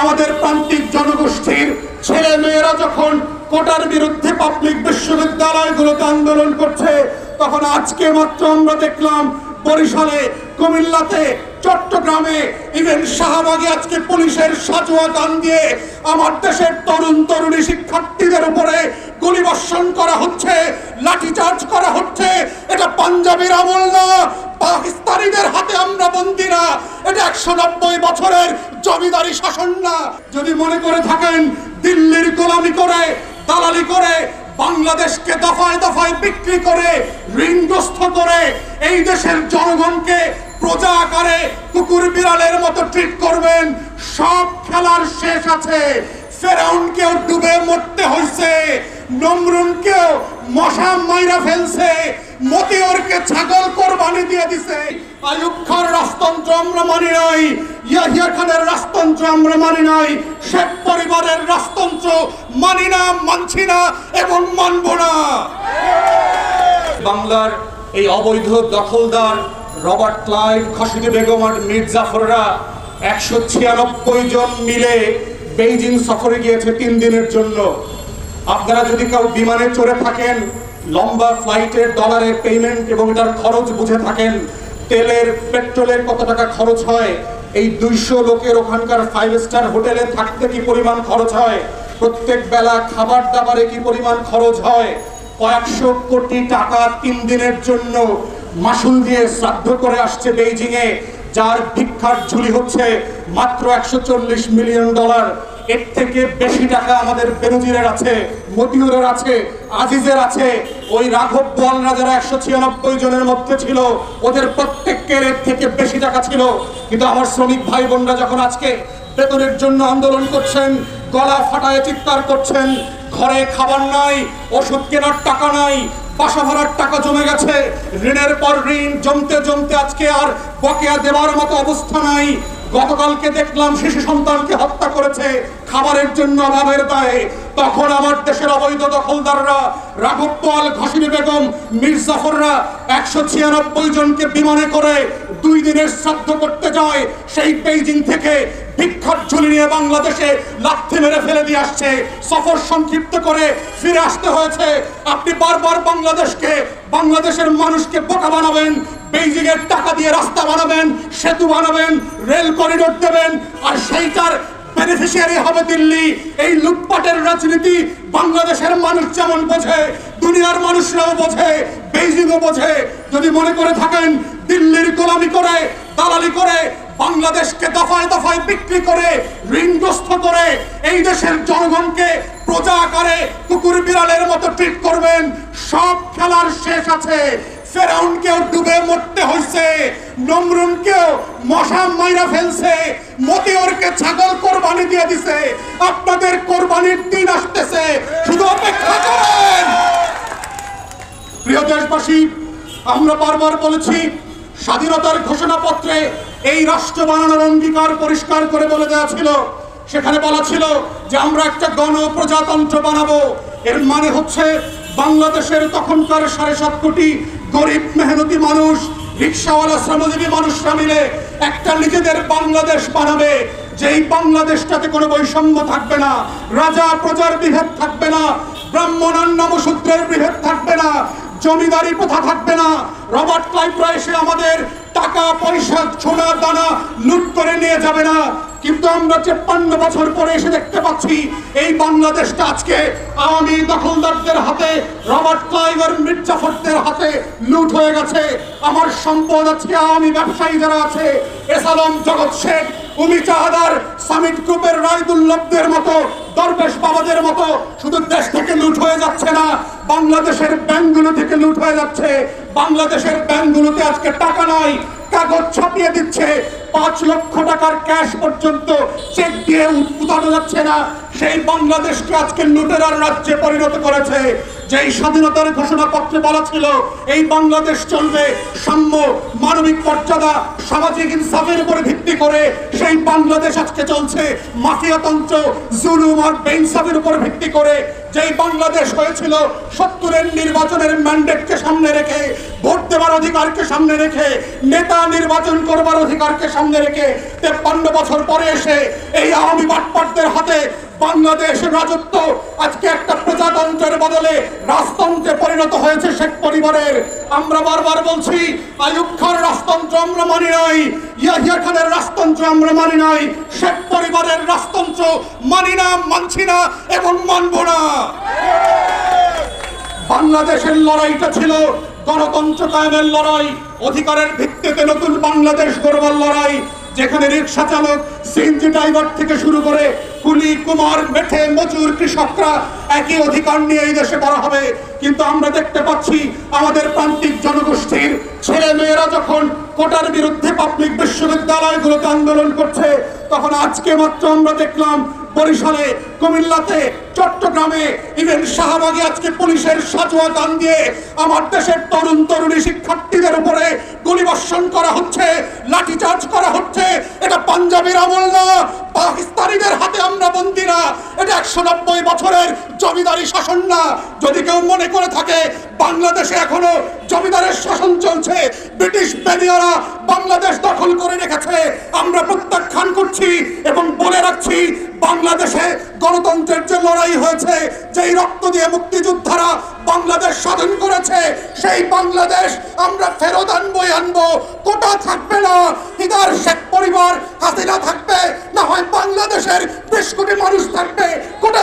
আমাদের প্রান্তিক জনগোষ্ঠীর ছেলে মেয়েরা যখন কোটার বিরুদ্ধে পাবলিক বিশ্ববিদ্যালয়গুলোতে আন্দোলন করছে, তখন আজকে মাত্র আমরা দেখলাম বরিশালে, কুমিল্লাতে, চট্টগ্রামে ইভেন শাহবাগে আজকে পুলিশের সাজোয়া গান দিয়ে আমার দেশের তরুণ তরুণী শিক্ষার্থীদের উপরে গুলিবর্ষণ করা হচ্ছে, লাঠিচার্জ করা হচ্ছে। এটা পাঞ্জাবের আমল না, পাকিস্তানিদের হাতে আমরা বন্দি না। বছরের জমিদারি শাসন না। যদি মনে করে থাকেন, দিল্লির গোলামি করে, দালালি করে, বাংলাদেশকে দফায় দফায় বিক্রি করে, ঋণগ্রস্ত করে, এই দেশের জনগণকে প্রজা আকারে কুকুর বিড়ালের মতো ট্রিট করবেন, সব খেলার শেষ আছে। ফেরাউনকেও ডুবে মরতে হয়েছে নমরুনকেও মশা মাইরা ফেলছে মতিয়রকে ছাগল কোরবানি দিয়ে দিছে। আয়ুব খান রাজতন্ত্র আমরা মানি নাই ইয়াহিয়া খানের রাজতন্ত্র আমরা মানি নাই, শেখ পরিবারের রাজতন্ত্র মানি না, মানছি না এবং মানব না। বাংলার এই অবৈধ দখলদার রবার্ট ক্লাইভ, খসিদি বেগম আর মীর জাফররা একশো ছিয়ানব্বই জন মিলে বেইজিং সফরে গিয়েছে তিন দিনের জন্য। আপনারা যদি কেউ বিমানে চড়ে থাকেন লম্বা ফ্লাইটের ডলারের পেমেন্ট এবং এটার খরচ বুঝে থাকেন, তেলের, পেট্রোলের কত টাকা খরচ হয়, এই দুইশো লোকের ওখানকার ফাইভ স্টার হোটেলে থাকতে কি পরিমাণ খরচ হয়, প্রত্যেক বেলা খাবার দাবারে কি পরিমাণ খরচ হয়, কয়েকশো কোটি টাকা তিন দিনের জন্য মাসুল দিয়ে শ্রাদ্ধ করে আসছে বেইজিং এ যার ভিক্ষার ঝুলি হচ্ছে মাত্র একশো চল্লিশ মিলিয়ন ডলার। এর থেকে বেশি টাকা আমাদের বেনজিরের আছে, মতিউরের আছে আজিজের আছে। ওই রাঘব বোয়ালরা যারা একশো ছিয়ানব্বই জনের মধ্যে ছিল, ওদের প্রত্যেকের এর থেকে বেশি টাকা ছিল। কিন্তু আমার শ্রমিক ভাই বোনরা যখন আজকে বেতনের জন্য আন্দোলন করছেন, গলা ফাটায় চিৎকার করছেন, ঘরে খাবার নাই, ওষুধ কেনার টাকা নাই, বাসা ভাড়ার টাকা জমে গেছে, ঋণের পর ঋণ, জমতে জমতে আজকে আর বকেয়া দেওয়ার মতো অবস্থা নাই। গতকালকে দেখলাম শিশু সন্তানকে হত্যা করেছে, খাবারের জন্য অভাবের দায়ে। তখন আমার দেশের অবৈধ দখলদাররা রাঘব পাল ঘসিনী বেগম মীর জাফররা একশো ছিয়ানব্বই জনকে বিমানে করে দুই দিনের শ্রাদ্ধ করতে যায়, সেই বেইজিং থেকে ভিক্ষার ঝুলি নিয়ে বাংলাদেশে লাথি মেরে ফেলে দিয়ে আসছে। সফর সংক্ষিপ্ত করে ফিরে আসতে হয়েছে। আপনি বারবার বাংলাদেশকে, বাংলাদেশের মানুষকে বোকা বানাবেন বেইজিং এর টাকা দিয়ে রাস্তা বানাবেন, সেতু বানাবেন, রেল করিডোর দেবেন, আর সেইটার বেনিফিশিয়ারি হবে দিল্লি। এই লুটপাটের রাজনীতি বাংলাদেশের মানুষ যেমন বোঝে, দুনিয়ার মানুষরাও বোঝে, বেইজিংও বোঝে। যদি মনে করে থাকেন, দিল্লির গোলামি করে, দালালি করে, বাংলাদেশকে দফায় দফায় বিক্রি করে, ঋণগ্রস্ত করে, এই দেশের জনগণকে প্রজা আকারে কুকুর বিড়ালের মতো ট্রিট করবেন, সব খেলার শেষ আছে। ফেরাউনকেও ডুবে মরতে হয়েছে নমরুনকেও মশা মাইরা ফেলছে মতিয়রকে ছাগল দিয়ে দিছে। আপনাদের কোরবানির দিন আসতেছে। শুধু অপেক্ষা করেন। প্রিয় দেশবাসী, আমরা বারবার বলেছি, স্বাধীনতার ঘোষণাপত্রে এই রাষ্ট্র বানানোর অঙ্গীকার পরিষ্কার করে বলে দেওয়া ছিল। সেখানে বলা ছিল যে আমরা একটা গণ প্রজাতন্ত্র বানাবো। এর মানে হচ্ছে বাংলাদেশের তখনকার সাড়ে সাত কোটি গরিব মেহনতি মানুষ, রিক্সাওয়ালা, শ্রমজীবী মানুষরা মিলে একটা নিজেদের বাংলাদেশ বানাবে। যেই বাংলাদেশটাতে কোনো বৈষম্য থাকবে না, রাজা প্রজার বিভেদ থাকবে না, ব্রাহ্মণার নমশূদ্রের বিভেদ থাকবে না জমিদারি প্রথা থাকবে না, রবার্ট ক্লাইভরা এসে আমাদের টাকা, পয়সা, সোনা, দানা লুট করে নিয়ে যাবে না। কিন্তু আমরা তেপ্পান্ন বছর পরে এসে দেখতে পাচ্ছি, এই বাংলাদেশটা আজকে আওয়ামী দখলদারদের হাতে, রবার্ট ক্লাইভ আর মির্জাফরদের হাতে লুট হয়ে গেছে। আমার সম্পদ আজকে আওয়ামী ব্যবসায়ী যারা আছে, এসালম জগৎ শেখ উমি চাহাদার সামিট গ্রুপের রায়দুল্লভদের মতো দরবেশ বাবাদের মতো, শুধু দেশ থেকে লুট হয়ে যাচ্ছে না, বাংলাদেশের ব্যাংকগুলো থেকে লুট হয়ে যাচ্ছে। বাংলাদেশের ব্যাংকগুলোতে আজকে টাকা নাই, কাগজ ছাপিয়ে দিচ্ছে। পাঁচ লক্ষ টাকার ক্যাশ পর্যন্ত চেক দিয়ে উঠানো যাচ্ছে না। সেই বাংলাদেশকে আজকে লুটেরার রাজ্যে পরিণত করেছে। যেই স্বাধীনতার ঘোষণাপত্রে বলা ছিল, এই বাংলাদেশ চলবে সাম্য, মানবিক মর্যাদা, সামাজিক ইনসাফের উপরে ভিত্তি করে। সেই বাংলাদেশ আজকে চলছে মাফিয়াতন্ত্র, জুলুম আর বেইনসাফের উপর ভিত্তি করে। যেই বাংলাদেশ হয়েছিল সত্তরের নির্বাচনের ম্যান্ডেটকে সামনে রেখে ভোট দেওয়ার অধিকারকে সামনে রেখে, নেতা নির্বাচন করবার অধিকারকে সামনে রেখে তেপ্পান্ন বছর পরে এসে এই আওয়ামী বাটপাটদের হাতে বাংলাদেশ রাজত্ব, আজকে একটা প্রজাতন্ত্রের বদলে রাজতন্ত্রে পরিণত হয়েছে শেখ পরিবারের। আমরা বারবার বলছি আয়ুব খান রাজতন্ত্র আমরা মানি নাই, ইয়াহিয়া খানের রাজতন্ত্র আমরা মানি নাই, শেখ পরিবারের রাজতন্ত্র মানি না, মানছি না এবং মানব না। বাংলাদেশের লড়াইটা ছিল গণতন্ত্র কায়েমের লড়াই, অধিকারের ভিত্তিতে নতুন বাংলাদেশ গড়বার লড়াই, যেখানে রিক্সা চালক, সিএনজি ড্রাইভার থেকে শুরু করে কুলি, কুমার, মেঠে, মজুর, কৃষকরা একই অধিকার নিয়ে এই দেশে করা হবে। কিন্তু আমরা দেখতে পাচ্ছি, আমাদের প্রান্তিক জনগোষ্ঠীর ছেলে মেয়েরা যখন কোটার বিরুদ্ধে পাবলিক বিশ্ববিদ্যালয়গুলোতে আন্দোলন করছে, তখন আজকে মাত্র আমরা দেখলাম বরিশালে, কুমিল্লাতে চট্টগ্রামে ইভেন শাহবাগে আজকে পুলিশের সাজোয়া দান দিয়ে আমার দেশের তরুণ তরুণী শিক্ষার্থীদের উপরে গুলিবর্ষণ করা হচ্ছে, লাঠিচার্জ করা হচ্ছে। এটা পাঞ্জাবের আমল না, পাকিস্তানিদের হাতে আমরা বন্দী না। এটা একশো নব্বই বছরের জমিদারি শাসন না। যদি কেউ মনে করে থাকে বাংলাদেশে এখনও জমিদারের শাসন চলছে। ব্রিটিশ বেদিয়ারা বাংলাদেশ দখল করে রেখেছে। আমরা প্রত্যাখ্যান করছি এবং বলে রাখছি, বাংলাদেশে গণতন্ত্রের যে লড়াই হয়েছে, যেই রক্ত দিয়ে মুক্তিযোদ্ধারা বাংলাদেশ স্বাধীন করেছে, সেই বাংলাদেশ আমরা ফেরত আনবই আনব। কোটা থাকবে না। হিদার শেখ পরিবার হাসিনা থাকবে, না হয় বাংলাদেশের বিশ কোটি মানুষ থাকবে। কোটা